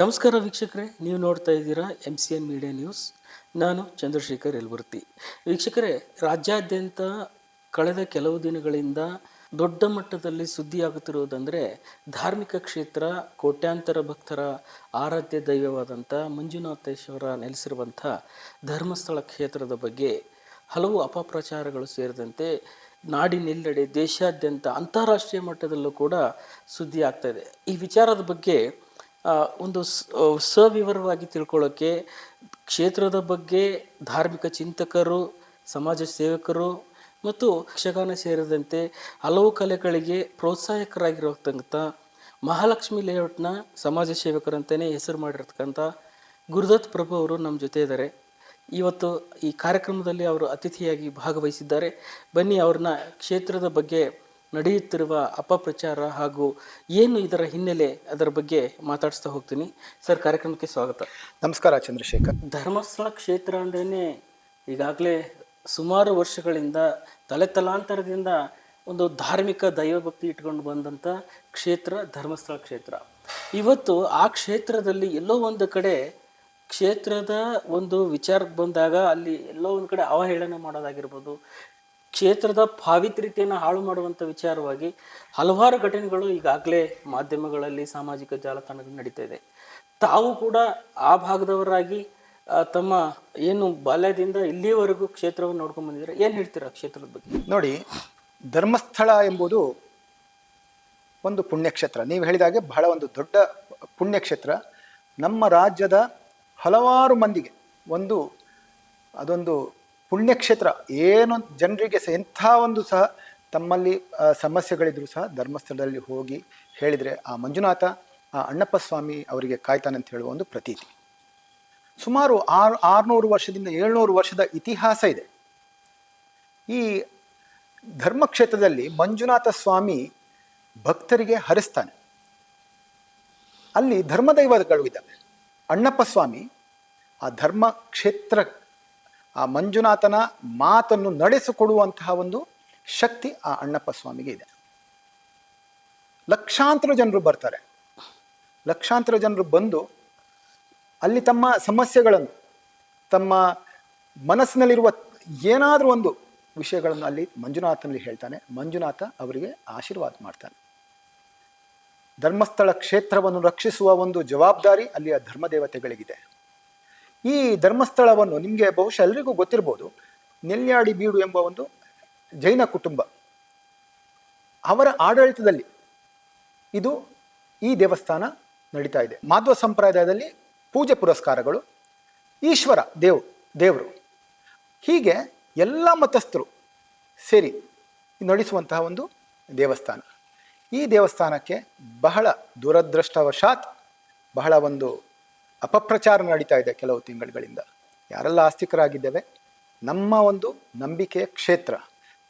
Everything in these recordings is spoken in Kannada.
ನಮಸ್ಕಾರ ವೀಕ್ಷಕರೇ, ನೀವು ನೋಡ್ತಾ ಇದ್ದೀರಾ M C N media news ನಾನು ಚಂದ್ರಶೇಖರ್ ಎಲ್ಬುರ್ತಿ ವೀಕ್ಷಕರೇ, ರಾಜ್ಯಾದ್ಯಂತ ಕಳೆದ ಕೆಲವು ದಿನಗಳಿಂದ ದೊಡ್ಡ ಮಟ್ಟದಲ್ಲಿ ಸುದ್ದಿಯಾಗುತ್ತಿರುವುದಂದರೆ ಧಾರ್ಮಿಕ ಕ್ಷೇತ್ರ ಕೋಟ್ಯಾಂತರ ಭಕ್ತರ ಆರಾಧ್ಯ ದೈವವಾದಂಥ ಮಂಜುನಾಥೇಶ್ವರ ನೆಲೆಸಿರುವಂಥ ಧರ್ಮಸ್ಥಳ ಕ್ಷೇತ್ರದ ಬಗ್ಗೆ ಹಲವು ಅಪಪ್ರಚಾರಗಳು ಸೇರಿದಂತೆ ನಾಡಿನೆಲ್ಲೆಡೆ ದೇಶಾದ್ಯಂತ ಅಂತಾರಾಷ್ಟ್ರೀಯ ಮಟ್ಟದಲ್ಲೂ ಕೂಡ ಸುದ್ದಿ ಆಗ್ತಾ ಇದೆ. ಈ ವಿಚಾರದ ಬಗ್ಗೆ ಒಂದು ಸವಿವರವಾಗಿ ತಿಳ್ಕೊಳ್ಳೋಕ್ಕೆ ಕ್ಷೇತ್ರದ ಬಗ್ಗೆ ಧಾರ್ಮಿಕ ಚಿಂತಕರು, ಸಮಾಜ ಸೇವಕರು ಮತ್ತು ಯಕ್ಷಗಾನ ಸೇರಿದಂತೆ ಹಲವು ಕಲೆಗಳಿಗೆ ಪ್ರೋತ್ಸಾಹಕರಾಗಿರತಕ್ಕಂಥ ಮಹಾಲಕ್ಷ್ಮಿ ಲೇಔಟ್ನ ಸಮಾಜ ಸೇವಕರಂತಲೇ ಹೆಸರು ಮಾಡಿರ್ತಕ್ಕಂಥ ಗುರುದತ್ ಪ್ರಭು ಅವರು ನಮ್ಮ ಜೊತೆ ಇದ್ದಾರೆ ಇವತ್ತು ಈ ಕಾರ್ಯಕ್ರಮದಲ್ಲಿ ಅವರು ಅತಿಥಿಯಾಗಿ ಭಾಗವಹಿಸಿದ್ದಾರೆ. ಬನ್ನಿ ಅವ್ರನ್ನ ಕ್ಷೇತ್ರದ ಬಗ್ಗೆ ನಡೆಯುತ್ತಿರುವ ಅಪಪ್ರಚಾರ ಹಾಗೂ ಏನು ಇದರ ಹಿನ್ನೆಲೆ ಅದರ ಬಗ್ಗೆ ಮಾತಾಡಿಸ್ತಾ ಹೋಗ್ತೀನಿ. ಸರ್ ಕಾರ್ಯಕ್ರಮಕ್ಕೆ ಸ್ವಾಗತ. ನಮಸ್ಕಾರ ಚಂದ್ರಶೇಖರ್. ಧರ್ಮಸ್ಥಳ ಕ್ಷೇತ್ರ ಅಂದ್ರೇ ಈಗಾಗಲೇ ಸುಮಾರು ವರ್ಷಗಳಿಂದ ತಲೆ ತಲಾಂತರದಿಂದ ಒಂದು ಧಾರ್ಮಿಕ ದೈವಭಕ್ತಿ ಇಟ್ಕೊಂಡು ಬಂದಂಥ ಕ್ಷೇತ್ರ ಧರ್ಮಸ್ಥಳ ಕ್ಷೇತ್ರ. ಇವತ್ತು ಆ ಕ್ಷೇತ್ರದಲ್ಲಿ ಎಲ್ಲೋ ಒಂದು ಕಡೆ ಕ್ಷೇತ್ರದ ಒಂದು ವಿಚಾರಕ್ಕೆ ಬಂದಾಗ ಅಲ್ಲಿ ಎಲ್ಲೋ ಒಂದು ಕಡೆ ಅವಹೇಳನ ಮಾಡೋದಾಗಿರ್ಬೋದು ಕ್ಷೇತ್ರದ ಪಾವಿತ್ರ್ಯತೆಯನ್ನು ಹಾಳು ಮಾಡುವಂಥ ವಿಚಾರವಾಗಿ ಹಲವಾರು ಘಟನೆಗಳು ಈಗಾಗಲೇ ಮಾಧ್ಯಮಗಳಲ್ಲಿ ಸಾಮಾಜಿಕ ಜಾಲತಾಣದಲ್ಲಿ ನಡೀತಾ ಇದೆ ತಾವು ಕೂಡ ಆ ಭಾಗದವರಾಗಿ ತಮ್ಮ ಏನು ಬಾಲ್ಯದಿಂದ ಇಲ್ಲಿಯವರೆಗೂ ಕ್ಷೇತ್ರವನ್ನು ನೋಡ್ಕೊಂಡು ಬಂದಿದ್ದಾರೆ? ಏನು ಹೇಳ್ತೀರಾ ಕ್ಷೇತ್ರದ ಬಗ್ಗೆ? ನೋಡಿ, ಧರ್ಮಸ್ಥಳ ಎಂಬುದು ಒಂದು ಪುಣ್ಯಕ್ಷೇತ್ರ. ನೀವು ಹೇಳಿದಾಗೆ ಬಹಳ ಒಂದು ದೊಡ್ಡ ಪುಣ್ಯಕ್ಷೇತ್ರ. ನಮ್ಮ ರಾಜ್ಯದ ಹಲವಾರು ಮಂದಿಗೆ ಒಂದು, ಅದೊಂದು ಪುಣ್ಯಕ್ಷೇತ್ರ ಏನು ಜನರಿಗೆ ಸಹ ಎಂಥ ಒಂದು ಸಹ ತಮ್ಮಲ್ಲಿ ಸಮಸ್ಯೆಗಳಿದ್ರು ಸಹ ಧರ್ಮಸ್ಥಳದಲ್ಲಿ ಹೋಗಿ ಹೇಳಿದರೆ ಆ ಮಂಜುನಾಥ, ಆ ಅಣ್ಣಪ್ಪ ಸ್ವಾಮಿ ಅವರಿಗೆ ಕಾಯ್ತಾನೆ ಅಂತ ಹೇಳುವ ಒಂದು ಪ್ರತೀತಿ. ಸುಮಾರು ಆರು, ಆರುನೂರು ವರ್ಷದಿಂದ ಏಳ್ನೂರು ವರ್ಷದ ಇತಿಹಾಸ ಇದೆ. ಈ ಧರ್ಮಕ್ಷೇತ್ರದಲ್ಲಿ ಮಂಜುನಾಥ ಸ್ವಾಮಿ ಭಕ್ತರಿಗೆ ಹರಿಸ್ತಾನೆ. ಅಲ್ಲಿ ಧರ್ಮದೈವಗಳು ಇದ್ದಾವೆ. ಅಣ್ಣಪ್ಪ ಸ್ವಾಮಿ ಆ ಧರ್ಮ ಕ್ಷೇತ್ರ ಆ ಮಂಜುನಾಥನ ಮಾತನ್ನು ನಡೆಸಿಕೊಡುವಂತಹ ಒಂದು ಶಕ್ತಿ ಆ ಅಣ್ಣಪ್ಪ ಸ್ವಾಮಿಗೆ ಇದೆ. ಲಕ್ಷಾಂತರ ಜನರು ಬರ್ತಾರೆ. ಲಕ್ಷಾಂತರ ಜನರು ಬಂದು ಅಲ್ಲಿ ತಮ್ಮ ಸಮಸ್ಯೆಗಳನ್ನು, ತಮ್ಮ ಮನಸ್ಸಿನಲ್ಲಿರುವ ಏನಾದರೂ ಒಂದು ವಿಷಯಗಳನ್ನು ಅಲ್ಲಿ ಮಂಜುನಾಥನಲ್ಲಿ ಹೇಳ್ತಾನೆ. ಮಂಜುನಾಥ ಅವರಿಗೆ ಆಶೀರ್ವಾದ ಮಾಡ್ತಾನೆ. ಧರ್ಮಸ್ಥಳ ಕ್ಷೇತ್ರವನ್ನು ರಕ್ಷಿಸುವ ಒಂದು ಜವಾಬ್ದಾರಿ ಅಲ್ಲಿಯ ಧರ್ಮದೇವತೆಗಳಿಗಿದೆ. ಈ ಧರ್ಮಸ್ಥಳವನ್ನು ನಿಮಗೆ ಬಹುಶಃ ಎಲ್ರಿಗೂ ಗೊತ್ತಿರ್ಬೋದು. ನೆಲ್ಯಾಡಿ ಬೀಡು ಎಂಬ ಒಂದು ಜೈನ ಕುಟುಂಬ. ಅವರ ಆಡಳಿತದಲ್ಲಿ ಇದು ಈ ದೇವಸ್ಥಾನ ನಡೀತಾ ಇದೆ. ಮಾಧ್ವ ಸಂಪ್ರದಾಯದಲ್ಲಿ ಪೂಜೆ ಪುರಸ್ಕಾರಗಳು, ಈಶ್ವರ ದೇವ್, ದೇವರು. ಹೀಗೆ ಎಲ್ಲ ಮತಸ್ಥರು ಸೇರಿ ನಡೆಸುವಂತಹ ಒಂದು ದೇವಸ್ಥಾನ. ಈ ದೇವಸ್ಥಾನಕ್ಕೆ ಬಹಳ ದುರದೃಷ್ಟವಶಾತ್ ಬಹಳ ಒಂದು ಅಪಪ್ರಚಾರ ನಡೀತಾ ಇದೆ ಕೆಲವು ತಿಂಗಳುಗಳಿಂದ. ಯಾರೆಲ್ಲ ಆಸ್ತಿಕರಾಗಿದ್ದೇವೆ? ನಮ್ಮ ಒಂದು ನಂಬಿಕೆಯ ಕ್ಷೇತ್ರ.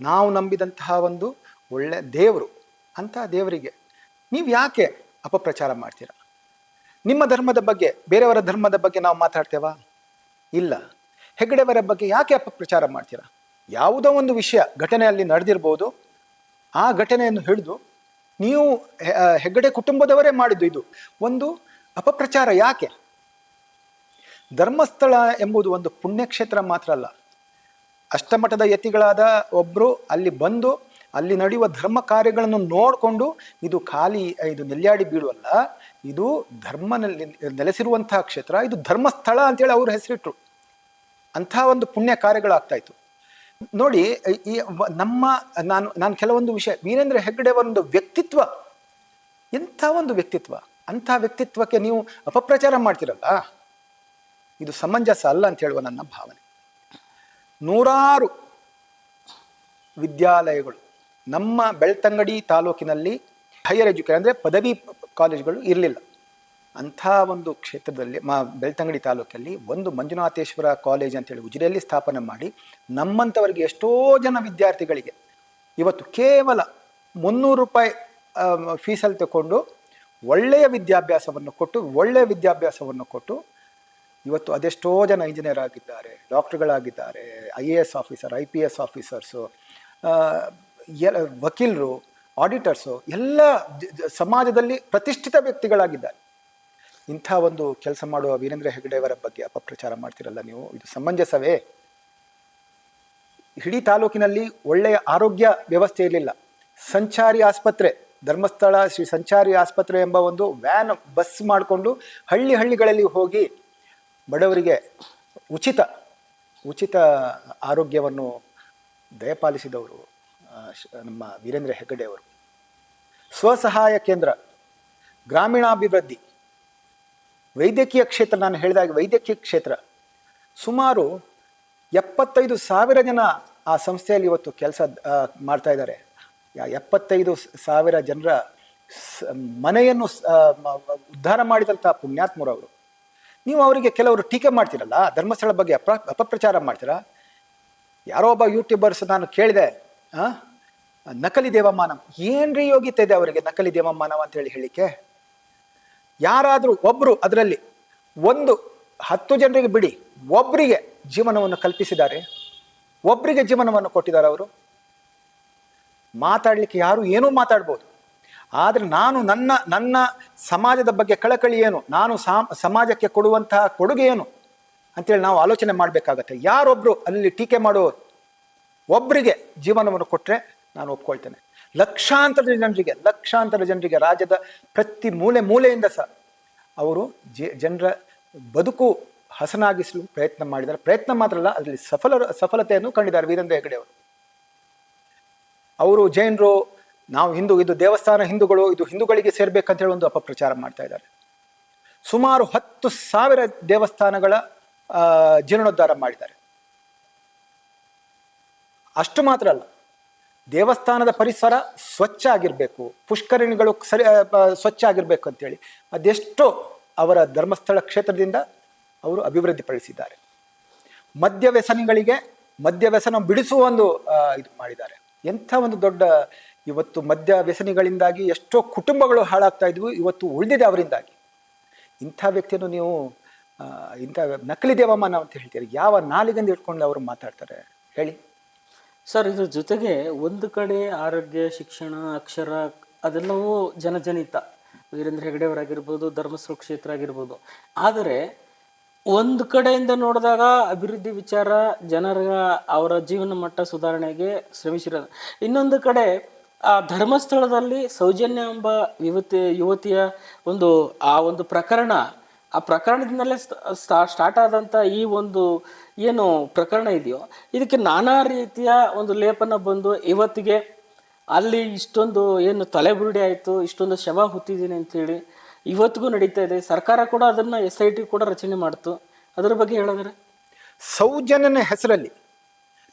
ನಾವು ನಂಬಿದಂತಹ ಒಂದು ಒಳ್ಳೆ ದೇವರು ಅಂತಹ ದೇವರಿಗೆ ನೀವು ಯಾಕೆ ಅಪಪ್ರಚಾರ ಮಾಡ್ತೀರಾ? ನಿಮ್ಮ ಧರ್ಮದ ಬಗ್ಗೆ, ಬೇರೆಯವರ ಧರ್ಮದ ಬಗ್ಗೆ ನಾವು ಮಾತಾಡ್ತೇವಾ? ಇಲ್ಲ. ಹೆಗ್ಗಡೆಯವರ ಬಗ್ಗೆ ಯಾಕೆ ಅಪಪ್ರಚಾರ ಮಾಡ್ತೀರಾ? ಯಾವುದೋ ಒಂದು ವಿಷಯ ಘಟನೆಯಲ್ಲಿ ನಡೆದಿರ್ಬೋದು. ಆ ಘಟನೆಯನ್ನು ಹಿಡಿದು ನೀವು ಹೆಗ್ಗಡೆ ಕುಟುಂಬದವರೇ ಮಾಡಿದ್ದು ಇದು. ಒಂದು ಅಪಪ್ರಚಾರ ಯಾಕೆ? ಧರ್ಮಸ್ಥಳ ಎಂಬುದು ಒಂದು ಪುಣ್ಯಕ್ಷೇತ್ರ ಮಾತ್ರ ಅಲ್ಲ. ಅಷ್ಟಮಠದ ಯತಿಗಳಾದ ಒಬ್ಬರು ಅಲ್ಲಿ ಬಂದು ಅಲ್ಲಿ ನಡೆಯುವ ಧರ್ಮ ಕಾರ್ಯಗಳನ್ನು ನೋಡಿಕೊಂಡು ಇದು ಖಾಲಿ, ಇದು ನೆಲ್ಯಾಡಿ ಬೀಳುವಲ್ಲ ಇದು ಧರ್ಮ ನೆಲೆಸಿರುವಂತಹ ಕ್ಷೇತ್ರ, ಇದು ಧರ್ಮಸ್ಥಳ ಅಂತೇಳಿ ಅವರು ಹೆಸರಿಟ್ರು. ಅಂಥ ಒಂದು ಪುಣ್ಯ ಕಾರ್ಯಗಳಾಗ್ತಾಯಿತ್ತು ನೋಡಿ, ಈ ನಮ್ಮ, ನಾನು ನಾನು ಕೆಲವೊಂದು ವಿಷಯ, ವೀರೇಂದ್ರ ಹೆಗ್ಗಡೆ ಒಂದು ವ್ಯಕ್ತಿತ್ವ, ಎಂಥ ಒಂದು ವ್ಯಕ್ತಿತ್ವ, ಅಂಥ ವ್ಯಕ್ತಿತ್ವಕ್ಕೆ ನೀವು ಅಪಪ್ರಚಾರ ಮಾಡ್ತಿರಲ್ಲ? ಇದು ಸಮಂಜಸ ಅಲ್ಲ ಅಂತ ಹೇಳುವ ನನ್ನ ಭಾವನೆ. ನೂರಾರು ವಿದ್ಯಾಲಯಗಳು ನಮ್ಮ ಬೆಳ್ತಂಗಡಿ ತಾಲೂಕಿನಲ್ಲಿ ಹೈಯರ್ ಎಜುಕೇಷನ್ ಅಂದರೆ ಪದವಿ ಕಾಲೇಜುಗಳು ಇರಲಿಲ್ಲ. ಅಂಥ ಒಂದು ಕ್ಷೇತ್ರದಲ್ಲಿ ಮಾ ಬೆಳ್ತಂಗಡಿ ತಾಲೂಕಲ್ಲಿ ಒಂದು ಮಂಜುನಾಥೇಶ್ವರ ಕಾಲೇಜ್ ಅಂತೇಳಿ ಉಜಿರೆಯಲ್ಲಿ ಸ್ಥಾಪನೆ ಮಾಡಿ ನಮ್ಮಂಥವರಿಗೆ ಎಷ್ಟೋ ಜನ ವಿದ್ಯಾರ್ಥಿಗಳಿಗೆ ಇವತ್ತು ಕೇವಲ ಮುನ್ನೂರು ರೂಪಾಯಿ ಫೀಸಲ್ಲಿ ತಗೊಂಡು ಒಳ್ಳೆಯ ವಿದ್ಯಾಭ್ಯಾಸವನ್ನು ಕೊಟ್ಟು, ಒಳ್ಳೆಯ ವಿದ್ಯಾಭ್ಯಾಸವನ್ನು ಕೊಟ್ಟು ಇವತ್ತು ಅದೆಷ್ಟೋ ಜನ ಇಂಜಿನಿಯರ್ ಆಗಿದ್ದಾರೆ, ಡಾಕ್ಟ್ರುಗಳಾಗಿದ್ದಾರೆ I A S officer I P S officers ವಕೀಲರು ಆಡಿಟರ್ಸು ಎಲ್ಲ ಸಮಾಜದಲ್ಲಿ ಪ್ರತಿಷ್ಠಿತ ವ್ಯಕ್ತಿಗಳಾಗಿದ್ದಾರೆ. ಇಂಥ ಒಂದು ಕೆಲಸ ಮಾಡುವ ವೀರೇಂದ್ರ ಹೆಗಡೆಯವರ ಬಗ್ಗೆ ಅಪಪ್ರಚಾರ ಮಾಡ್ತಿರಲ್ಲ ನೀವು? ಇದು ಸಮಂಜಸವೇ? ಇಡೀ ತಾಲೂಕಿನಲ್ಲಿ ಒಳ್ಳೆಯ ಆರೋಗ್ಯ ವ್ಯವಸ್ಥೆ ಇರಲಿಲ್ಲ. ಸಂಚಾರಿ ಆಸ್ಪತ್ರೆ, ಧರ್ಮಸ್ಥಳ ಶ್ರೀ ಸಂಚಾರಿ ಆಸ್ಪತ್ರೆ ಎಂಬ ಒಂದು ವ್ಯಾನ್ ಬಸ್ ಮಾಡಿಕೊಂಡು ಹಳ್ಳಿ ಹಳ್ಳಿಗಳಲ್ಲಿ ಹೋಗಿ ಬಡವರಿಗೆ ಉಚಿತ ಉಚಿತ ಆರೋಗ್ಯವನ್ನು ದಯಪಾಲಿಸಿದವರು ನಮ್ಮ ವೀರೇಂದ್ರ ಹೆಗ್ಗಡೆಯವರು ಸ್ವಸಹಾಯ ಕೇಂದ್ರ, ಗ್ರಾಮೀಣಾಭಿವೃದ್ಧಿ, ವೈದ್ಯಕೀಯ ಕ್ಷೇತ್ರ, ನಾನು ಹೇಳಿದಾಗ ವೈದ್ಯಕೀಯ ಕ್ಷೇತ್ರ, ಸುಮಾರು ಎಪ್ಪತ್ತೈದು ಸಾವಿರ ಜನ ಆ ಸಂಸ್ಥೆಯಲ್ಲಿ ಇವತ್ತು ಕೆಲಸ ಮಾಡ್ತಾ ಇದ್ದಾರೆ. ಎಪ್ಪತ್ತೈದು ಸಾವಿರ ಜನರ ಮನೆಯನ್ನು ಉದ್ಧಾರ ಮಾಡಿದಂಥ ಪುಣ್ಯಾತ್ಮರವರು ನೀವು ಅವರಿಗೆ ಕೆಲವರು ಟೀಕೆ ಮಾಡ್ತೀರಲ್ಲ, ಧರ್ಮಸ್ಥಳ ಬಗ್ಗೆ ಅಪ, ಅಪಪ್ರಚಾರ ಮಾಡ್ತೀರಾ? ಯಾರೋ ಒಬ್ಬ ಯೂಟ್ಯೂಬರ್ಸ್ ನಾನು ಕೇಳಿದೆ ನಕಲಿ ದೇವಮಾನವ ಏನ್ರಿ ಯೋಗ್ಯತೆ ಇದೆ ಅವರಿಗೆ ನಕಲಿ ದೇವಮಾನವ ಅಂತ ಹೇಳಿ ಹೇಳಿಕೆ ಯಾರಾದರೂ ಒಬ್ಬರು ಅದರಲ್ಲಿ ಒಂದು ಹತ್ತು ಜನರಿಗೆ ಬಿಡಿ ಒಬ್ಬರಿಗೆ ಜೀವನವನ್ನು ಕಲ್ಪಿಸಿದ್ದಾರೆ. ಒಬ್ಬರಿಗೆ ಜೀವನವನ್ನು ಕೊಟ್ಟಿದ್ದಾರೆ ಅವರು. ಮಾತಾಡಲಿಕ್ಕೆ ಯಾರು ಏನೂ ಮಾತಾಡ್ಬೋದು. ಆದರೆ ನಾನು ನನ್ನ ನನ್ನ ಸಮಾಜದ ಬಗ್ಗೆ ಕಳಕಳಿ ಏನು? ನಾನು ಸಮಾಜಕ್ಕೆ ಕೊಡುವಂತಹ ಕೊಡುಗೆ ಏನು? ಅಂತೇಳಿ ನಾವು ಆಲೋಚನೆ ಮಾಡಬೇಕಾಗತ್ತೆ. ಯಾರೊಬ್ಬರು ಅಲ್ಲಿ ಟೀಕೆ ಮಾಡೋ ಒಬ್ಬರಿಗೆ ಜೀವನವನ್ನು ಕೊಟ್ಟರೆ ನಾನು ಒಪ್ಕೊಳ್ತೇನೆ. ಲಕ್ಷಾಂತರ ಜನರಿಗೆ ಲಕ್ಷಾಂತರ ಜನರಿಗೆ, ರಾಜ್ಯದ ಪ್ರತಿ ಮೂಲೆ ಮೂಲೆಯಿಂದ ಸಹ ಅವರು ಜನರ ಬದುಕು ಹಸನಾಗಿಸಲು ಪ್ರಯತ್ನ ಮಾಡಿದ್ದಾರೆ. ಪ್ರಯತ್ನ ಮಾತ್ರ ಅಲ್ಲ, ಅದರಲ್ಲಿ ಸಫಲ ಸಫಲತೆಯನ್ನು ಕಂಡಿದ್ದಾರೆ ವೀರೇಂದ್ರ ಹೆಗಡೆ ಅವರು ಅವರು ಜೈನರು ನಾವು ಹಿಂದೂ, ಇದು ದೇವಸ್ಥಾನ ಹಿಂದೂಗಳು, ಇದು ಹಿಂದೂಗಳಿಗೆ ಸೇರ್ಬೇಕಂತ ಹೇಳಿ ಒಂದು ಅಪಪ್ರಚಾರ ಮಾಡ್ತಾ ಇದ್ದಾರೆ. ಸುಮಾರು ಹತ್ತು ಸಾವಿರ ದೇವಸ್ಥಾನಗಳ ಜೀರ್ಣೋದ್ಧಾರ ಮಾಡಿದ್ದಾರೆ. ಅಷ್ಟು ಮಾತ್ರ ಅಲ್ಲ. ದೇವಸ್ಥಾನದ ಪರಿಸರ ಸ್ವಚ್ಛ ಆಗಿರಬೇಕು. ಪುಷ್ಕರಣಿಗಳು ಸರಿ ಸ್ವಚ್ಛ ಆಗಿರಬೇಕು ಅಂತೇಳಿ. ಅದೆಷ್ಟೋ ಅವರ ಧರ್ಮಸ್ಥಳ ಕ್ಷೇತ್ರದಿಂದ ಅವರು ಅಭಿವೃದ್ಧಿಪಡಿಸಿದ್ದಾರೆ. ಮದ್ಯ ವ್ಯಸನಿಗಳಿಗೆ ಮದ್ಯ ವ್ಯಸನ ಬಿಡಿಸುವ ಒಂದು ಇದು ಮಾಡಿದ್ದಾರೆ. ಎಂಥ ಒಂದು ದೊಡ್ಡ ಇವತ್ತು ಮದ್ಯ ವ್ಯಸನಿಗಳಿಂದಾಗಿ ಎಷ್ಟೋ ಕುಟುಂಬಗಳು ಹಾಳಾಗ್ತಾ ಇದ್ವು, ಇವತ್ತು ಉಳಿದಿದೆ ಅವರಿಂದಾಗಿ. ಇಂಥ ವ್ಯಕ್ತಿಯನ್ನು ನೀವು ಇಂಥ ನಕಲಿ ದೇವಮಾನ ಅಂತ ಹೇಳ್ತೀರಿ. ಯಾವ ನಾಲಿಗಂದು ಇಟ್ಕೊಂಡು ಅವರು ಮಾತಾಡ್ತಾರೆ? ಹೇಳಿ. ಸರ್, ಇದ್ರ ಜೊತೆಗೆ ಒಂದು ಕಡೆ ಆರೋಗ್ಯ, ಶಿಕ್ಷಣ, ಅಕ್ಷರ, ಅದೆಲ್ಲವೂ ಜನಜನಿತ. ವೀರೇಂದ್ರ ಹೆಗಡೆಯವರಾಗಿರ್ಬೋದು ಧರ್ಮಸ್ಥಳ ಕ್ಷೇತ್ರ ಆಗಿರ್ಬೋದು. ಆದರೆ ಒಂದು ಕಡೆಯಿಂದ ನೋಡಿದಾಗ ಅಭಿವೃದ್ಧಿ ವಿಚಾರ ಜನರ, ಅವರ ಜೀವನ ಮಟ್ಟ ಸುಧಾರಣೆಗೆ ಶ್ರಮಿಸಿರೋದು. ಇನ್ನೊಂದು ಕಡೆ ಆ ಧರ್ಮಸ್ಥಳದಲ್ಲಿ ಸೌಜನ್ಯ ಎಂಬ ಯುವತಿ, ಯುವತಿಯ ಒಂದು, ಆ ಒಂದು ಪ್ರಕರಣ, ಆ ಪ್ರಕರಣದಿಂದಲೇ ಸ್ಟಾರ್ಟ್ ಆದಂಥ ಈ ಒಂದು ಏನು ಪ್ರಕರಣ ಇದೆಯೋ, ಇದಕ್ಕೆ ನಾನಾ ರೀತಿಯ ಒಂದು ಲೇಪನ ಬಂದು ಇವತ್ತಿಗೆ ಅಲ್ಲಿ ಇಷ್ಟೊಂದು ಏನು ತಲೆಬುರುಡಿ ಆಯಿತು, ಇಷ್ಟೊಂದು ಶವ ಹುತ್ತಿದ್ದೀನಿ ಅಂತೇಳಿ ಇವತ್ತಿಗೂ ನಡೀತಾ ಇದೆ. ಸರ್ಕಾರ ಕೂಡ ಅದನ್ನು ಎಸ್ ಐ ಟಿ ಕೂಡ ರಚನೆ ಮಾಡ್ತು. ಅದರ ಬಗ್ಗೆ ಹೇಳಿದ್ರೆ ಸೌಜನ್ಯನ ಹೆಸರಲ್ಲಿ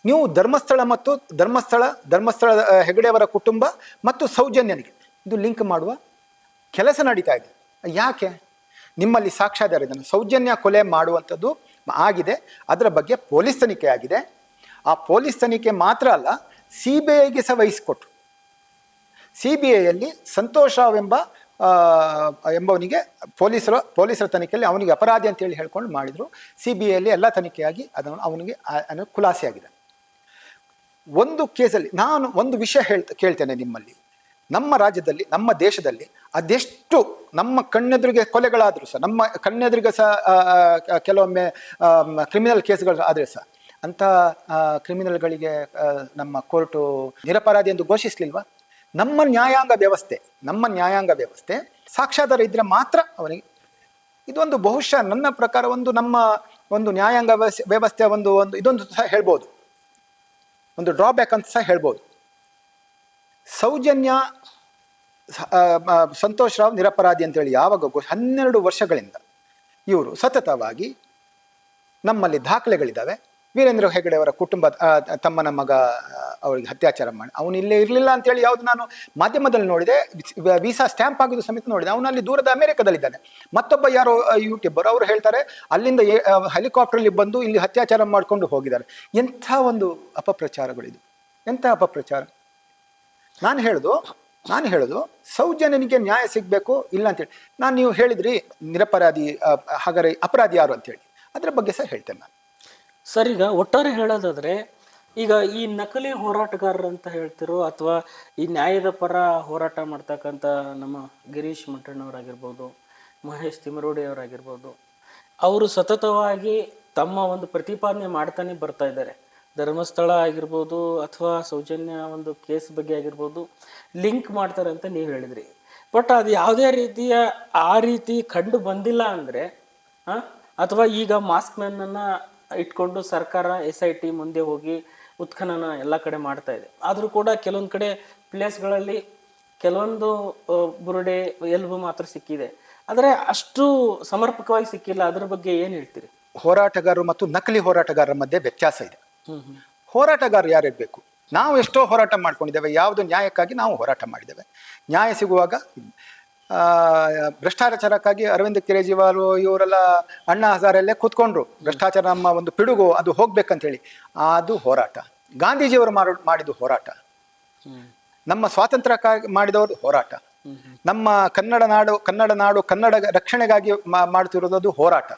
ನೀವು ಧರ್ಮಸ್ಥಳ ಮತ್ತು ಧರ್ಮಸ್ಥಳ ಧರ್ಮಸ್ಥಳ ಹೆಗಡೆಯವರ ಕುಟುಂಬ ಮತ್ತು ಸೌಜನ್ಯನಿಗೆ. ಇದು ಲಿಂಕ್ ಮಾಡುವ ಕೆಲಸ ನಡೀತಾ ಇದೆ. ಯಾಕೆ? ನಿಮ್ಮಲ್ಲಿ ಸಾಕ್ಷ್ಯಾಧಾರ ಇದನ್ನು ಸೌಜನ್ಯ ಕೊಲೆ ಮಾಡುವಂಥದ್ದು ಆಗಿದೆ. ಅದರ ಬಗ್ಗೆ ಪೊಲೀಸ್ ತನಿಖೆ ಆಗಿದೆ. ಆ ಪೊಲೀಸ್ ತನಿಖೆ ಮಾತ್ರ ಅಲ್ಲ, ಸಿ ಬಿ ಐಗೆ ಸಹ ವಹಿಸಿಕೊಟ್ರು. ಸಿ ಬಿ ಐಯಲ್ಲಿ ಸಂತೋಷ್ ರಾವ್ ಎಂಬ ಎಂಬವನಿಗೆ ಪೊಲೀಸರು, ಪೊಲೀಸರ ತನಿಖೆಯಲ್ಲಿ ಅವನಿಗೆ ಅಪರಾಧಿ ಅಂತೇಳಿ ಹೇಳ್ಕೊಂಡು ಮಾಡಿದರು. ಸಿ ಬಿ ಐಯಲ್ಲಿ ಎಲ್ಲ ತನಿಖೆಯಾಗಿ ಅದನ್ನು, ಅವನಿಗೆ ಖುಲಾಸೆಯಾಗಿದೆ. ಒಂದು ಕೇಸಲ್ಲಿ ನಾನು ಒಂದು ವಿಷಯ ಹೇಳ್ತ ಕೇಳ್ತೇನೆ ನಿಮ್ಮಲ್ಲಿ. ನಮ್ಮ ರಾಜ್ಯದಲ್ಲಿ, ನಮ್ಮ ದೇಶದಲ್ಲಿ ಅದೆಷ್ಟು ನಮ್ಮ ಕಣ್ಣೆದುರಿಗೆ ಕೊಲೆಗಳಾದರೂ ಸಹ, ನಮ್ಮ ಕಣ್ಣೆದುರಿಗೆ ಸಹ ಕೆಲವೊಮ್ಮೆ ಕ್ರಿಮಿನಲ್ ಕೇಸ್ಗಳು ಆದರೆ ಸಹ, ಅಂಥ ಕ್ರಿಮಿನಲ್ಗಳಿಗೆ ನಮ್ಮ ಕೋರ್ಟು ನಿರಪರಾಧಿ ಎಂದು ಘೋಷಿಸಲಿಲ್ವಾ? ನಮ್ಮ ನ್ಯಾಯಾಂಗ ವ್ಯವಸ್ಥೆ, ನಮ್ಮ ನ್ಯಾಯಾಂಗ ವ್ಯವಸ್ಥೆ ಸಾಕ್ಷ್ಯಾಧಾರ ಇದ್ದರೆ ಮಾತ್ರ ಅವನಿಗೆ ಇದೊಂದು ಬಹುಶಃ ನನ್ನ ಪ್ರಕಾರ ಒಂದು ನಮ್ಮ ಒಂದು ನ್ಯಾಯಾಂಗ ವ್ಯವಸ್ಥೆ ಒಂದು ಒಂದು ಇದೊಂದು ಸಹ ಹೇಳ್ಬೋದು. ಒಂದು ಡ್ರಾಬ್ಯಾಕ್ ಅಂತ ಸಹ ಹೇಳ್ಬೋದು. ಸೌಜನ್ಯ ಸಂತೋಷ್ ರಾವ್ ನಿರಪರಾಧಿ ಅಂತೇಳಿ ಯಾವಾಗ ಹನ್ನೆರಡು ವರ್ಷಗಳಿಂದ ಇವರು ಸತತವಾಗಿ ನಮ್ಮಲ್ಲಿ ದಾಖಲೆಗಳಿದ್ದಾವೆ. ವೀರೇಂದ್ರ ಹೆಗಡೆ ಅವರ ಕುಟುಂಬ ತಮ್ಮನ ಮಗ ಅವರಿಗೆ ಅತ್ಯಾಚಾರ ಮಾಡಿ. ಅವನು ಇಲ್ಲೇ ಇರಲಿಲ್ಲ ಅಂತೇಳಿ ಯಾವುದು ನಾನು ಮಾಧ್ಯಮದಲ್ಲಿ ನೋಡಿದೆ. ವೀಸಾ ಸ್ಟ್ಯಾಂಪ್ ಆಗಿದ್ದು ಸಮೇತ ನೋಡಿದೆ. ಅವನು ಅಲ್ಲಿ ದೂರದ ಅಮೆರಿಕದಲ್ಲಿದ್ದಾನೆ. ಮತ್ತೊಬ್ಬ ಯಾರೋ ಯೂಟ್ಯೂಬರ್ ಅವರು ಹೇಳ್ತಾರೆ, ಅಲ್ಲಿಂದ ಹೆಲಿಕಾಪ್ಟರ್ಲಿ ಬಂದು ಇಲ್ಲಿ ಅತ್ಯಾಚಾರ ಮಾಡಿಕೊಂಡು ಹೋಗಿದ್ದಾರೆ. ಎಂಥ ಒಂದು ಅಪಪ್ರಚಾರಗಳಿದು. ಎಂಥ ಅಪಪ್ರಚಾರ. ನಾನು ಹೇಳೋದು ನಾನು ಹೇಳೋದು, ಸೌಜನ್ಯನಿಗೆ ನ್ಯಾಯ ಸಿಗಬೇಕು ಇಲ್ಲ ಅಂತೇಳಿ. ನಾನು ನೀವು ಹೇಳಿದ್ರಿ, ನಿರಪರಾಧಿ ಹಾಗಾದ್ರೆ ಅಪರಾಧಿ ಯಾರು ಅಂತೇಳಿ. ಅದರ ಬಗ್ಗೆ ಸಹ ಹೇಳ್ತೇನೆ ನಾನು. ಸರ್, ಈಗ ಒಟ್ಟಾರೆ ಹೇಳೋದಾದ್ರೆ, ಈಗ ಈ ನಕಲಿ ಹೋರಾಟಗಾರರು ಅಂತ ಹೇಳ್ತಿರೋ ಅಥವಾ ಈ ನ್ಯಾಯದ ಪರ ಹೋರಾಟ ಮಾಡ್ತಕ್ಕಂಥ ನಮ್ಮ ಗಿರೀಶ್ ಮಠಣ್ಣವರಾಗಿರ್ಬೋದು ಮಹೇಶ್ ತಿಮರೋಡಿ ಅವರಾಗಿರ್ಬೋದು, ಅವರು ಸತತವಾಗಿ ತಮ್ಮ ಒಂದು ಪ್ರತಿಪಾದನೆ ಮಾಡ್ತಾನೆ ಬರ್ತಾ ಇದ್ದಾರೆ. ಧರ್ಮಸ್ಥಳ ಆಗಿರ್ಬೋದು ಅಥವಾ ಸೌಜನ್ಯ ಒಂದು ಕೇಸ್ ಬಗ್ಗೆ ಆಗಿರ್ಬೋದು, ಲಿಂಕ್ ಮಾಡ್ತಾರೆ ಅಂತ ನೀವು ಹೇಳಿದ್ರಿ. ಬಟ್ ಅದು ಯಾವುದೇ ರೀತಿಯ ಆ ರೀತಿ ಕಂಡು ಬಂದಿಲ್ಲ ಅಂದರೆ ಅಥವಾ ಈಗ ಮಾಸ್ಕ್ ಮ್ಯಾನನ್ನು ಇಟ್ಕೊಂಡು ಸರ್ಕಾರ ಎಸ್ ಐ ಟಿ ಮುಂದೆ ಹೋಗಿ ಉತ್ಖನನ ಎಲ್ಲ ಕಡೆ ಮಾಡ್ತಾ ಇದೆ. ಆದರೂ ಕೂಡ ಕೆಲವೊಂದು ಕಡೆ ಪ್ಲೇಸ್ಗಳಲ್ಲಿ ಕೆಲವೊಂದು ಬುರುಡೆ ಎಲ್ಬು ಮಾತ್ರ ಸಿಕ್ಕಿದೆ. ಆದರೆ ಅಷ್ಟು ಸಮರ್ಪಕವಾಗಿ ಸಿಕ್ಕಿಲ್ಲ. ಅದ್ರ ಬಗ್ಗೆ ಏನು ಹೇಳ್ತೀರಿ? ಹೋರಾಟಗಾರರು ಮತ್ತು ನಕಲಿ ಹೋರಾಟಗಾರರ ಮಧ್ಯೆ ವ್ಯತ್ಯಾಸ ಇದೆ. ಹೋರಾಟಗಾರರು ಯಾರಿರಬೇಕು? ನಾವು ಎಷ್ಟೋ ಹೋರಾಟ ಮಾಡ್ಕೊಂಡಿದ್ದೇವೆ. ಯಾವುದು ನ್ಯಾಯಕ್ಕಾಗಿ ನಾವು ಹೋರಾಟ ಮಾಡಿದ್ದೇವೆ. ನ್ಯಾಯ ಸಿಗುವಾಗ ಭ್ರಷ್ಟಾಚಾರಕ್ಕಾಗಿ ಅರವಿಂದ್ ಕೇಜ್ರಿವಾಲ್ ಇವರೆಲ್ಲ ಅಣ್ಣಾ ಹಜಾರಲ್ಲೇ ಕೂತ್ಕೊಂಡ್ರು. ಭ್ರಷ್ಟಾಚಾರ ನಮ್ಮ ಒಂದು ಪಿಡುಗು ಅದು ಹೋಗ್ಬೇಕಂತೇಳಿ. ಅದು ಹೋರಾಟ. ಗಾಂಧೀಜಿಯವರು ಮಾಡ ಮಾಡಿದ್ದು ಹೋರಾಟ. ನಮ್ಮ ಸ್ವಾತಂತ್ರ್ಯಕ್ಕಾಗಿ ಮಾಡಿದವರು ಹೋರಾಟ. ನಮ್ಮ ಕನ್ನಡ ನಾಡು ಕನ್ನಡ ನಾಡು ಕನ್ನಡ ರಕ್ಷಣೆಗಾಗಿ ಮಾಡ್ತಿರೋದು ಅದು ಹೋರಾಟ.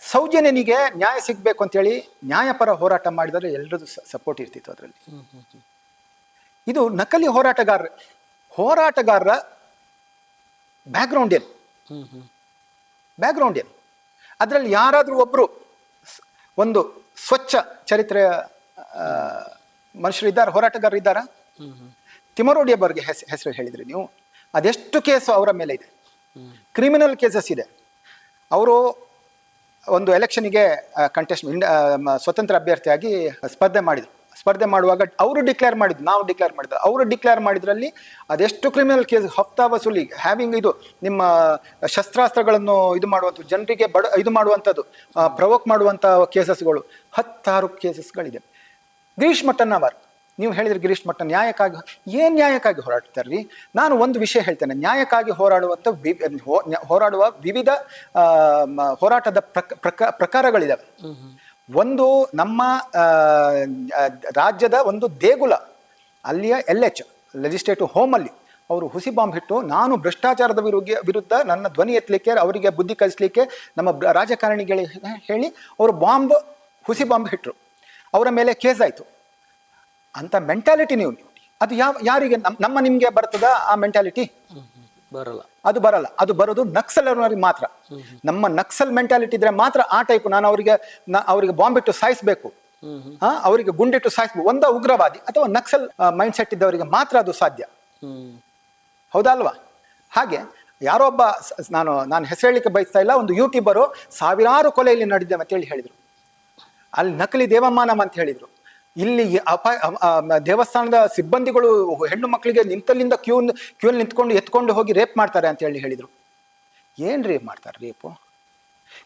ಸೌಜನ್ಯನಿಗೆ ನ್ಯಾಯ ಸಿಗ್ಬೇಕು ಅಂತೇಳಿ ನ್ಯಾಯಪರ ಹೋರಾಟ ಮಾಡಿದರೆ ಎಲ್ಲರದ್ದು ಸಪೋರ್ಟ್ ಇರ್ತಿತ್ತು ಅದರಲ್ಲಿ. ಇದು ನಕಲಿ ಹೋರಾಟಗಾರ ಹೋರಾಟಗಾರರ ಬ್ಯಾಕ್ಗ್ರೌಂಡ್ ಏನು? ಬ್ಯಾಕ್ಗ್ರೌಂಡ್ ಏನು? ಅದರಲ್ಲಿ ಯಾರಾದರೂ ಒಬ್ಬರು ಒಂದು ಸ್ವಚ್ಛ ಚರಿತ್ರೆಯ ಮನುಷ್ಯರಿದ್ದಾರೆ? ಮನುಷ್ಯರು ಇದ್ದಾರೆ ಹೋರಾಟಗಾರರು ಇದ್ದಾರಾ? ಹ್ಮ್ ಹ್ಮ್ ತಿಮರೋಡಿಯ ಬಗ್ಗೆ ಹೆಸ್, ಹೆಸರು ಹೇಳಿದ್ರಿ ನೀವು. ಅದೆಷ್ಟು ಕೇಸು ಅವರ ಮೇಲೆ ಇದೆ. ಕ್ರಿಮಿನಲ್ ಕೇಸಸ್ ಇದೆ. ಅವರು ಒಂದು ಎಲೆಕ್ಷನಿಗೆ ಕಂಟೆಸ್ಟ್ ಸ್ವತಂತ್ರ ಅಭ್ಯರ್ಥಿಯಾಗಿ ಸ್ಪರ್ಧೆ ಮಾಡಿದ್ರು. ಸ್ಪರ್ಧೆ ಮಾಡುವಾಗ ಅವರು ಡಿಕ್ಲೇರ್ ಮಾಡಿದ್ದು ನಾವು ಡಿಕ್ಲೇರ್ ಮಾಡಿದ್ದು ಅವರು ಡಿಕ್ಲೇರ್ ಮಾಡಿದ್ರಲ್ಲಿ ಅದೆಷ್ಟು ಕ್ರಿಮಿನಲ್ ಕೇಸ್ ಹಫ್ತಾ ವಸೂಲಿ ಹ್ಯಾವಿಂಗ್ ಇದು ನಿಮ್ಮ ಶಸ್ತ್ರಾಸ್ತ್ರಗಳನ್ನು ಇದು ಮಾಡುವಂಥ, ಜನರಿಗೆ ಬಡ, ಇದು ಮಾಡುವಂಥದ್ದು ಪ್ರವೋಕ್ ಮಾಡುವಂಥ ಕೇಸಸ್ಗಳು ಹತ್ತಾರು ಕೇಸಸ್ಗಳಿದೆ ಗಿರೀಶ್ ಮಟ್ಟನ್ನವರ್ ನೀವು ಹೇಳಿದ್ರೆ ಗಿರೀಶ್ ಮಟ್ಟ ನ್ಯಾಯಕ್ಕಾಗಿ, ಏನು ನ್ಯಾಯಕ್ಕಾಗಿ ಹೋರಾಡ್ತಾರ್ರಿ ನಾನು ಒಂದು ವಿಷಯ ಹೇಳ್ತೇನೆ. ನ್ಯಾಯಕ್ಕಾಗಿ ಹೋರಾಡುವಂಥ ವಿ- ಹೋರಾಡುವ ವಿವಿಧ ಹೋರಾಟದ ಪ್ರಕ- ಪ್ರಕಾರಗಳಿದ್ದಾವೆ ಒಂದು ನಮ್ಮ ರಾಜ್ಯದ ಒಂದು ದೇಗುಲ, ಅಲ್ಲಿಯ ಎಲ್ ಎಚ್ ಲೆಜಿಸ್ಲೇಟಿವ್ ಹೋಮಲ್ಲಿ ಅವರು ಹುಸಿ ಬಾಂಬ್ ಇಟ್ಟು ನಾನು ಭ್ರಷ್ಟಾಚಾರದ ವಿರುದ್ಧ ವಿರುದ್ಧ ನನ್ನ ಧ್ವನಿ ಎತ್ತಲಿಕ್ಕೆ, ಅವರಿಗೆ ಬುದ್ಧಿ ಕಲಿಸ್ಲಿಕ್ಕೆ ನಮ್ಮ ರಾಜಕಾರಣಿಗಳಿಗೆ ಹೇಳಿ ಅವರು ಬಾಂಬ್, ಹುಸಿ ಬಾಂಬ್ ಇಟ್ಟರು ಅವರ ಮೇಲೆ ಕೇಸ್ ಆಯಿತು. ಅಂತ ಮೆಂಟಾಲಿಟಿ ನೀವು ಅದು ಯಾವ, ಯಾರಿಗೆ, ನಮ್- ನಮ್ಮ ನಿಮಗೆ ಬರ್ತದ ಆ ಮೆಂಟಾಲಿಟಿ ಬರಲ್ಲ. ಅದು ಬರಲ್ಲ. ಅದು ಬರೋದು ನಕ್ಸಲರಿಗೆ ಮಾತ್ರ. ನಮ್ಮ ನಕ್ಸಲ್ ಮೆಂಟಾಲಿಟಿ ಇದ್ರೆ ಮಾತ್ರ ಆ ಟೈಪ್ ನಾನು ಅವರಿಗೆ ಅವರಿಗೆ ಬಾಂಬ್ ಇಟ್ಟು ಸಾಯಿಸಬೇಕು. ಅವರಿಗೆ ಗುಂಡಿಟ್ಟು ಸಾಯಿಸಬೇಕು. ಒಂದ ಉಗ್ರವಾದಿ ಅಥವಾ ನಕ್ಸಲ್ ಮೈಂಡ್ ಸೆಟ್ ಇದ್ದವರಿಗೆ ಮಾತ್ರ ಅದು ಸಾಧ್ಯ. ಹ್ಮ್ ಹೌದಾ ಅಲ್ವಾ? ಹಾಗೆ ಯಾರೋ ಒಬ್ಬ ನಾನು ನಾನು ಹೆಸರು ಹೇಳಲಿಕ್ಕೆ ಬಯಸ್ತಾ ಇಲ್ಲ, ಒಂದು ಯೂಟ್ಯೂಬರು ಸಾವಿರಾರು ಕೊಲೆಯಲ್ಲಿ ನಡೆದಿದೆ ಅಂತ ಹೇಳಿ ಹೇಳಿದ್ರು. ಅಲ್ಲಿ ನಕಲಿ ದೇವಮಾನಮ್ ಅಂತ ಹೇಳಿದ್ರು. ಇಲ್ಲಿ ಅಪ ಅ- ಅ- ದೇವಸ್ಥಾನದ ಸಿಬ್ಬಂದಿಗಳು ಹೆಣ್ಣು ಮಕ್ಕಳಿಗೆ ನಿಂತಲ್ಲಿಂದ ಕ್ಯೂ, ಕ್ಯೂಲ್ ನಿಂತ್ಕೊಂಡು ಎತ್ಕೊಂಡು ಹೋಗಿ ರೇಪ್ ಮಾಡ್ತಾರೆ ಅಂತ ಹೇಳಿ ಹೇಳಿದರು. ಏನು ರೇಪ್ ಮಾಡ್ತಾರೆ ರೇಪು?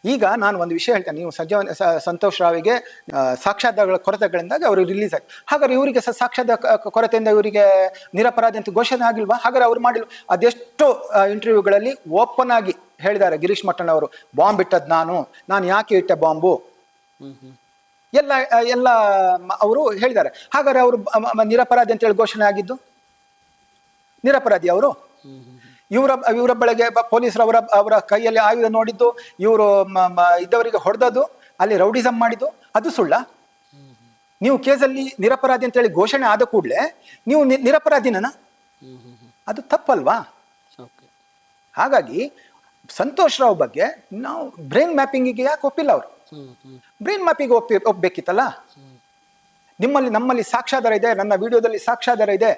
ಈಗ ನಾನು ಒಂದು ವಿಷಯ ಹೇಳ್ತೇನೆ. ನೀವು ಸಂಜೀವ ಸಂತೋಷ್ ರಾವಿಗೆ ಸಾಕ್ಷಾತ್ಗಳ ಕೊರತೆಗಳಿಂದಾಗಿ ಅವರು ರಿಲೀಸ್ ಆಗಿ ಹಾಗಾದ್ರೆ ಇವರಿಗೆ ಸಹ ಸಾಕ್ಷ್ಯದ ಕ- ಕೊರತೆಯಿಂದ ಇವರಿಗೆ ನಿರಪರಾಧಿ ಅಂತ ಘೋಷಣೆ ಆಗಿಲ್ವಾ? ಹಾಗಾದ್ರೆ ಅವ್ರು ಮಾಡಿಲ್ಲ ಅದೆಷ್ಟು ಇಂಟರ್ವ್ಯೂಗಳಲ್ಲಿ ಓಪನ್ ಆಗಿ ಹೇಳಿದ್ದಾರೆ ಗಿರೀಶ್ ಮಟ್ಟಣ್ಣ ಅವರು ಬಾಂಬ್ ಇಟ್ಟದ್ದು ನಾನು. ನಾನು ಯಾಕೆ ಇಟ್ಟೆ ಬಾಂಬು? ಎಲ್ಲ ಎಲ್ಲ ಅವರು ಹೇಳಿದ್ದಾರೆ. ಹಾಗಾದ್ರೆ ಅವರು ನಿರಪರಾಧಿ ಅಂತ ಅಂತೇಳಿ ಘೋಷಣೆ ಆಗಿದ್ದು? ನಿರಪರಾಧಿ ಅವರು? ಇವರ ಇವರ ಬೆಳಗ್ಗೆ ಪೊಲೀಸರು ಅವರ ಅವರ ಕೈಯಲ್ಲಿ ಆಯುಧ ನೋಡಿದ್ದು ಇವರು ಇದ್ದವರಿಗೆ ಹೊಡೆದದ್ದು ಅಲ್ಲಿ ರೌಡಿಸಮ್ ಮಾಡಿದ್ದು ಅದು ಸುಳ್ಳ? ನೀವು ಕೇಸಲ್ಲಿ ನಿರಪರಾಧಿ ಅಂತೇಳಿ ಘೋಷಣೆ ಆದ ಕೂಡಲೇ ನೀವು ನಿರಪರಾಧಿನ ಅದು ತಪ್ಪಲ್ವಾ? ಹಾಗಾಗಿ ಸಂತೋಷ್ ರಾವ್ ಬಗ್ಗೆ ನಾವು ಬ್ರೈನ್ ಮ್ಯಾಪಿಂಗಿಗೆ ಯಾಕೆ ಒಪ್ಪಿಲ್ಲ ಅವರು? ಬ್ರೈನ್ ಮ್ಯಾಪಿಂಗ್ ಹೋಗ್ತಿ ಹೋಗ್ಬೇಕಿತ್ತಲ್ಲ? ನಿಮ್ಮಲ್ಲಿ ನಮ್ಮಲ್ಲಿ ಸಾಕ್ಷ್ಯಾಧಾರ ಇದೆ ನನ್ನ ವಿಡಿಯೋದಲ್ಲಿ ಸಾಕ್ಷ್ಯಾಧಾರ ಇದೆ.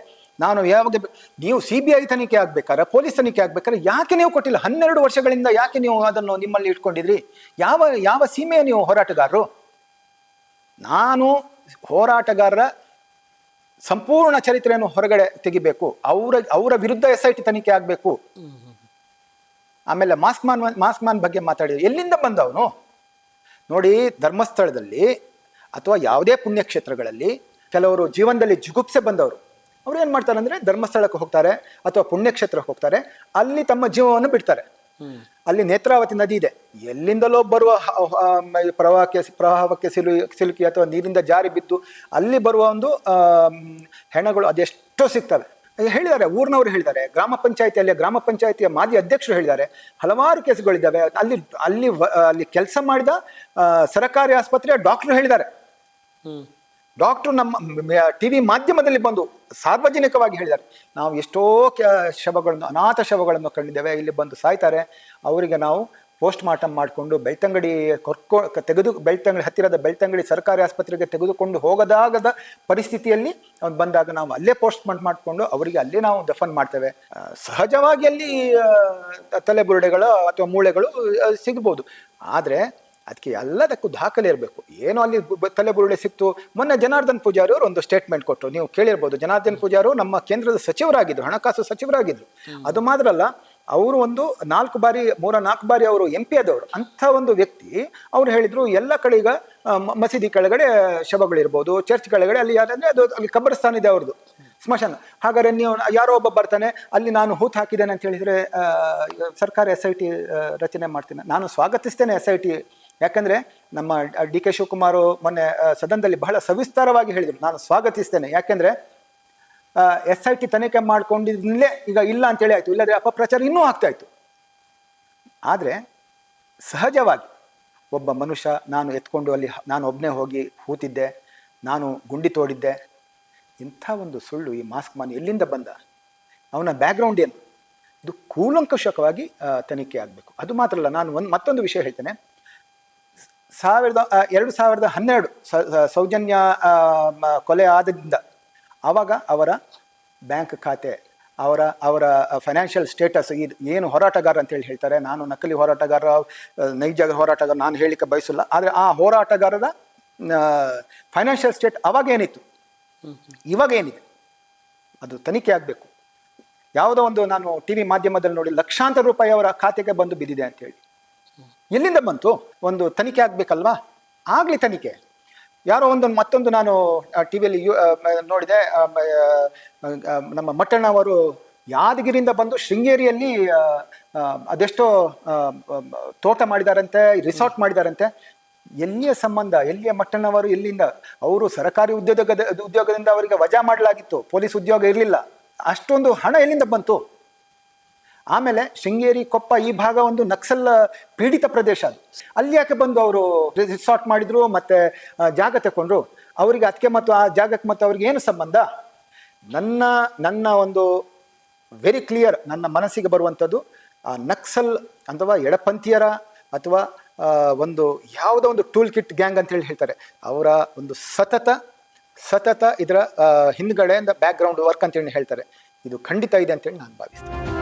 ನಾನು ಯಾವಾಗ ನೀವು ಸಿ ಬಿ ಐ ತನಿಖೆ ಆಗ್ಬೇಕಾದ್ರೆ ಪೊಲೀಸ್ ತನಿಖೆ ಆಗ್ಬೇಕಾದ್ರೆ ಯಾಕೆ ನೀವು ಕೊಟ್ಟಿಲ್ಲ? ಹನ್ನೆರಡು ವರ್ಷಗಳಿಂದ ಯಾಕೆ ನೀವು ಅದನ್ನು ನಿಮ್ಮಲ್ಲಿ ಇಟ್ಕೊಂಡಿದ್ರಿ? ಯಾವ ಯಾವ ಸೀಮೆಯ ನೀವು ಹೋರಾಟಗಾರರು? ನಾನು ಹೋರಾಟಗಾರರ ಸಂಪೂರ್ಣ ಚರಿತ್ರೆಯನ್ನು ಹೊರಗಡೆ ತೆಗಿಬೇಕು. ಅವರ ಅವರ ವಿರುದ್ಧ ಎಸ್ ಐ ಟಿ ತನಿಖೆ ಆಗಬೇಕು. ಆಮೇಲೆ ಮಾಸ್ಕ್ ಮಾನ್ ಮಾಸ್ಕ್ ಮಾನ್ ಬಗ್ಗೆ ಮಾತಾಡಿದ್ರು. ಎಲ್ಲಿಂದ ಬಂದವನು? ನೋಡಿ ಧರ್ಮಸ್ಥಳದಲ್ಲಿ ಅಥವಾ ಯಾವುದೇ ಪುಣ್ಯಕ್ಷೇತ್ರಗಳಲ್ಲಿ ಕೆಲವರು ಜೀವನದಲ್ಲಿ ಜುಗುಪ್ಸೆ ಬಂದವರು ಅವ್ರು ಏನು ಮಾಡ್ತಾರೆ ಅಂದರೆ ಧರ್ಮಸ್ಥಳಕ್ಕೆ ಹೋಗ್ತಾರೆ ಅಥವಾ ಪುಣ್ಯಕ್ಷೇತ್ರಕ್ಕೆ ಹೋಗ್ತಾರೆ ಅಲ್ಲಿ ತಮ್ಮ ಜೀವವನ್ನು ಬಿಡ್ತಾರೆ. ಅಲ್ಲಿ ನೇತ್ರಾವತಿ ನದಿ ಇದೆ. ಎಲ್ಲಿಂದಲೋ ಬರುವ ಪ್ರವಾಹಕ್ಕೆ ಪ್ರವಾಹಕ್ಕೆ ಸಿಲು ಸಿಲುಕಿ ಅಥವಾ ನೀರಿಂದ ಜಾರಿ ಬಿದ್ದು ಅಲ್ಲಿ ಬರುವ ಒಂದು ಹೆಣಗಳು ಅದೆಷ್ಟೋ ಸಿಗ್ತವೆ. ಹೇಳಿದ್ದಾರೆ ಊರಿನವರು ಹೇಳಿದ್ದಾರೆ ಗ್ರಾಮ ಪಂಚಾಯತಿಯಲ್ಲಿ ಗ್ರಾಮ ಪಂಚಾಯತಿಯ ಮಾಜಿ ಅಧ್ಯಕ್ಷರು ಹೇಳಿದ್ದಾರೆ ಹಲವಾರು ಕೇಸುಗಳಿದ್ದಾವೆ. ಅಲ್ಲಿ ಅಲ್ಲಿ ಅಲ್ಲಿ ಕೆಲಸ ಮಾಡಿದ ಸರಕಾರಿ ಆಸ್ಪತ್ರೆಯ ಡಾಕ್ಟರ್ ಹೇಳಿದ್ದಾರೆ. ಡಾಕ್ಟರ್ ಡಾಕ್ಟ್ರು ನಮ್ಮ ಟಿ ವಿ ಮಾಧ್ಯಮದಲ್ಲಿ ಬಂದು ಸಾರ್ವಜನಿಕವಾಗಿ ಹೇಳಿದ್ದಾರೆ. ನಾವು ಎಷ್ಟೋ ಶವಗಳನ್ನು ಅನಾಥ ಶವಗಳನ್ನು ಕಂಡಿದ್ದೇವೆ. ಇಲ್ಲಿ ಬಂದು ಸಾಯ್ತಾರೆ. ಅವರಿಗೆ ನಾವು ಪೋಸ್ಟ್ ಮಾರ್ಟಮ್ ಮಾಡಿಕೊಂಡು ಬೆಳ್ತಂಗಡಿ ಕೊರ್ಕೊ ತೆಗೆದು ಬೆಳ್ತಂಗಡಿ ಹತ್ತಿರದ ಬೆಳ್ತಂಗಡಿ ಸರ್ಕಾರಿ ಆಸ್ಪತ್ರೆಗೆ ತೆಗೆದುಕೊಂಡು ಹೋಗದಾಗದ ಪರಿಸ್ಥಿತಿಯಲ್ಲಿ ಅವ್ನು ಬಂದಾಗ ನಾವು ಅಲ್ಲೇ ಪೋಸ್ಟ್ ಮಾರ್ಟ್ ಮಾಡಿಕೊಂಡು ಅವರಿಗೆ ಅಲ್ಲೇ ನಾವು ದಫನ್ ಮಾಡ್ತೇವೆ. ಸಹಜವಾಗಿ ಅಲ್ಲಿ ತಲೆಬುರುಡೆಗಳು ಅಥವಾ ಮೂಳೆಗಳು ಸಿಗ್ಬೋದು. ಆದರೆ ಅದಕ್ಕೆ ಎಲ್ಲದಕ್ಕೂ ದಾಖಲೆ ಇರಬೇಕು. ಏನು ಅಲ್ಲಿ ತಲೆಬುರುಡೆ ಸಿಕ್ತು. ಮೊನ್ನೆ ಜನಾರ್ದನ್ ಪೂಜಾರಿ ಅವರು ಒಂದು ಸ್ಟೇಟ್ಮೆಂಟ್ ಕೊಟ್ಟರು ನೀವು ಕೇಳಿರ್ಬೋದು ಜನಾರ್ದನ್ ಪೂಜಾರು ನಮ್ಮ ಕೇಂದ್ರದ ಸಚಿವರಾಗಿದ್ದರು ಹಣಕಾಸು ಸಚಿವರಾಗಿದ್ದರು ಅದು ಮಾತ್ರ ಅಲ್ಲ ಅವರು ಒಂದು ನಾಲ್ಕು ಬಾರಿ, ಮೂರ, ನಾಲ್ಕು ಬಾರಿ ಅವರು ಎಂ ಪಿ ಆದವರು. ಅಂಥ ಒಂದು ವ್ಯಕ್ತಿ, ಅವ್ರು ಹೇಳಿದರು ಎಲ್ಲ ಕಡೆ ಈಗ ಮಸೀದಿ ಕೆಳಗಡೆ ಶವಗಳಿರ್ಬೋದು, ಚರ್ಚ್ ಕೆಳಗಡೆ, ಅಲ್ಲಿ ಯಾರಂದ್ರೆ ಅದು, ಅಲ್ಲಿ ಕಬ್ರಸ್ತಾನ ಇದೆ ಅವ್ರದ್ದು, ಸ್ಮಶಾನ. ಹಾಗಾದ್ರೆ ನೀವು, ಯಾರೋ ಒಬ್ಬ ಬರ್ತಾನೆ, ಅಲ್ಲಿ ನಾನು ಹೂತ್ ಹಾಕಿದ್ದೇನೆ ಅಂತ ಹೇಳಿದ್ರೆ ಸರ್ಕಾರ ಎಸ್ ಐ ಟಿ ರಚನೆ ಮಾಡ್ತೇನೆ. ನಾನು ಸ್ವಾಗತಿಸ್ತೇನೆ ಎಸ್ ಐ ಟಿ ಯಾಕಂದ್ರೆ ನಮ್ಮ ಡಿ ಕೆ ಶಿವಕುಮಾರ್ ಮೊನ್ನೆ ಸದನದಲ್ಲಿ ಬಹಳ ಸವಿಸ್ತಾರವಾಗಿ ಹೇಳಿದರು. ನಾನು ಸ್ವಾಗತಿಸ್ತೇನೆ. ಯಾಕೆಂದ್ರೆ ಎಸ್ ಐ ಟಿ ತನಿಖೆ ಮಾಡ್ಕೊಂಡಿದ್ಲೇ ಈಗ ಇಲ್ಲ ಅಂತೇಳಿ ಆಯಿತು. ಇಲ್ಲದ್ರೆ ಅಪಪ್ರಚಾರ ಇನ್ನೂ ಆಗ್ತಾ ಇತ್ತು. ಆದರೆ ಸಹಜವಾಗಿ ಒಬ್ಬ ಮನುಷ್ಯ ನಾನು ಎತ್ಕೊಂಡು ಅಲ್ಲಿ ನಾನು ಒಬ್ಬನೇ ಹೋಗಿ ಕೂತಿದ್ದೆ ನಾನು ಗುಂಡಿ ತೋಡಿದ್ದೆ, ಇಂಥ ಒಂದು ಸುಳ್ಳು ಈ ಮಾಸ್ಕ್ ಮಾನ್ ಎಲ್ಲಿಂದ ಬಂದ? ಅವನ ಬ್ಯಾಕ್ಗ್ರೌಂಡ್ ಏನು? ಇದು ಕೂಲಂಕಷಕವಾಗಿ ತನಿಖೆ ಆಗಬೇಕು. ಅದು ಮಾತ್ರ ಅಲ್ಲ, ನಾನು ಒಂದು ಮತ್ತೊಂದು ವಿಷಯ ಹೇಳ್ತೇನೆ. ಸಾವಿರದ ಎರಡು ಸಾವಿರದ ಹನ್ನೆರಡು ಸೌಜನ್ಯ ಕೊಲೆ ಆದದಿಂದ ಆವಾಗ ಅವರ ಬ್ಯಾಂಕ್ ಖಾತೆ, ಅವರ ಅವರ ಫೈನಾನ್ಷಿಯಲ್ ಸ್ಟೇಟಸ್ ಇದು ಏನು ಹೋರಾಟಗಾರ ಅಂತೇಳಿ ಹೇಳ್ತಾರೆ. ನಾನು ನಕಲಿ ಹೋರಾಟಗಾರ ನೈಜ ಹೋರಾಟಗಾರ, ನಾನು ಹೇಳಲಿಕ್ಕೆ ಬಯಸಲ್ಲ. ಆದರೆ ಆ ಹೋರಾಟಗಾರರ ಫೈನಾನ್ಷಿಯಲ್ ಸ್ಟೇಟ್ ಅವಾಗ ಏನಿತ್ತು ಇವಾಗ ಏನಿದೆ ಅದು ತನಿಖೆ ಆಗಬೇಕು. ಯಾವುದೋ ಒಂದು ನಾನು ಟಿ ವಿ ಮಾಧ್ಯಮದಲ್ಲಿ ನೋಡಿ ಲಕ್ಷಾಂತರ ರೂಪಾಯಿ ಅವರ ಖಾತೆಗೆ ಬಂದು ಬಿದ್ದಿದೆ ಅಂತೇಳಿ ಎಲ್ಲಿಂದ ಬಂತು? ಒಂದು ತನಿಖೆ ಆಗಬೇಕಲ್ವಾ? ಆಗಲಿ ತನಿಖೆ. ಯಾರೋ ಒಂದು ಮತ್ತೊಂದು ನಾನು ಟಿ ವಿಯಲ್ಲಿ ಯು ನೋಡಿದೆ. ನಮ್ಮ ಮಟ್ಟಣ್ಣವರು ಯಾದಗಿರಿಯಿಂದ ಬಂದು ಶೃಂಗೇರಿಯಲ್ಲಿ ಅದೆಷ್ಟೋ ತೋಟ ಮಾಡಿದಾರಂತೆ ರಿಸಾರ್ಟ್ ಮಾಡಿದಾರಂತೆ. ಎಲ್ಲಿಯ ಸಂಬಂಧ? ಎಲ್ಲಿಯ ಮಟ್ಟಣ್ಣವರು ಎಲ್ಲಿಂದ ಅವರು ಸರ್ಕಾರಿ ಉದ್ಯೋಗದ, ಉದ್ಯೋಗದಿಂದ ಅವರಿಗೆ ವಜಾ ಮಾಡಲಾಗಿತ್ತು. ಪೊಲೀಸ್ ಉದ್ಯೋಗ ಇರಲಿಲ್ಲ. ಅಷ್ಟೊಂದು ಹಣ ಎಲ್ಲಿಂದ ಬಂತು? ಆಮೇಲೆ ಶೃಂಗೇರಿ ಕೊಪ್ಪ ಈ ಭಾಗ ಒಂದು ನಕ್ಸಲ್ ಪೀಡಿತ ಪ್ರದೇಶ ಅದು. ಅಲ್ಲಿ ಯಾಕೆ ಬಂದು ಅವರು ರಿಸಾರ್ಟ್ ಮಾಡಿದ್ರು ಮತ್ತೆ ಜಾಗ ತಗೊಂಡ್ರು ಅವರಿಗೆ ಅದಕ್ಕೆ ಮತ್ತು ಆ ಜಾಗಕ್ಕೆ ಮತ್ತು ಅವ್ರಿಗೆ ಏನು ಸಂಬಂಧ? ನನ್ನ ನನ್ನ ಒಂದು ವೆರಿ ಕ್ಲಿಯರ್ ನನ್ನ ಮನಸ್ಸಿಗೆ ಬರುವಂಥದ್ದು, ಆ ನಕ್ಸಲ್ ಅಥವಾ ಎಡಪಂಥೀಯರ ಅಥವಾ ಒಂದು ಯಾವುದೋ ಒಂದು ಟೂಲ್ ಕಿಟ್ ಗ್ಯಾಂಗ್ ಅಂತ ಹೇಳಿ ಹೇಳ್ತಾರೆ. ಅವರ ಒಂದು ಸತತ ಸತತ ಇದರ ಹಿಂದ್ಗಡೆಯಿಂದ ಬ್ಯಾಕ್ ಗ್ರೌಂಡ್ ವರ್ಕ್ ಅಂತೇಳಿ ಹೇಳ್ತಾರೆ. ಇದು ಖಂಡಿತ ಇದೆ ಅಂತೇಳಿ ನಾನು ಭಾವಿಸ್ತೇನೆ.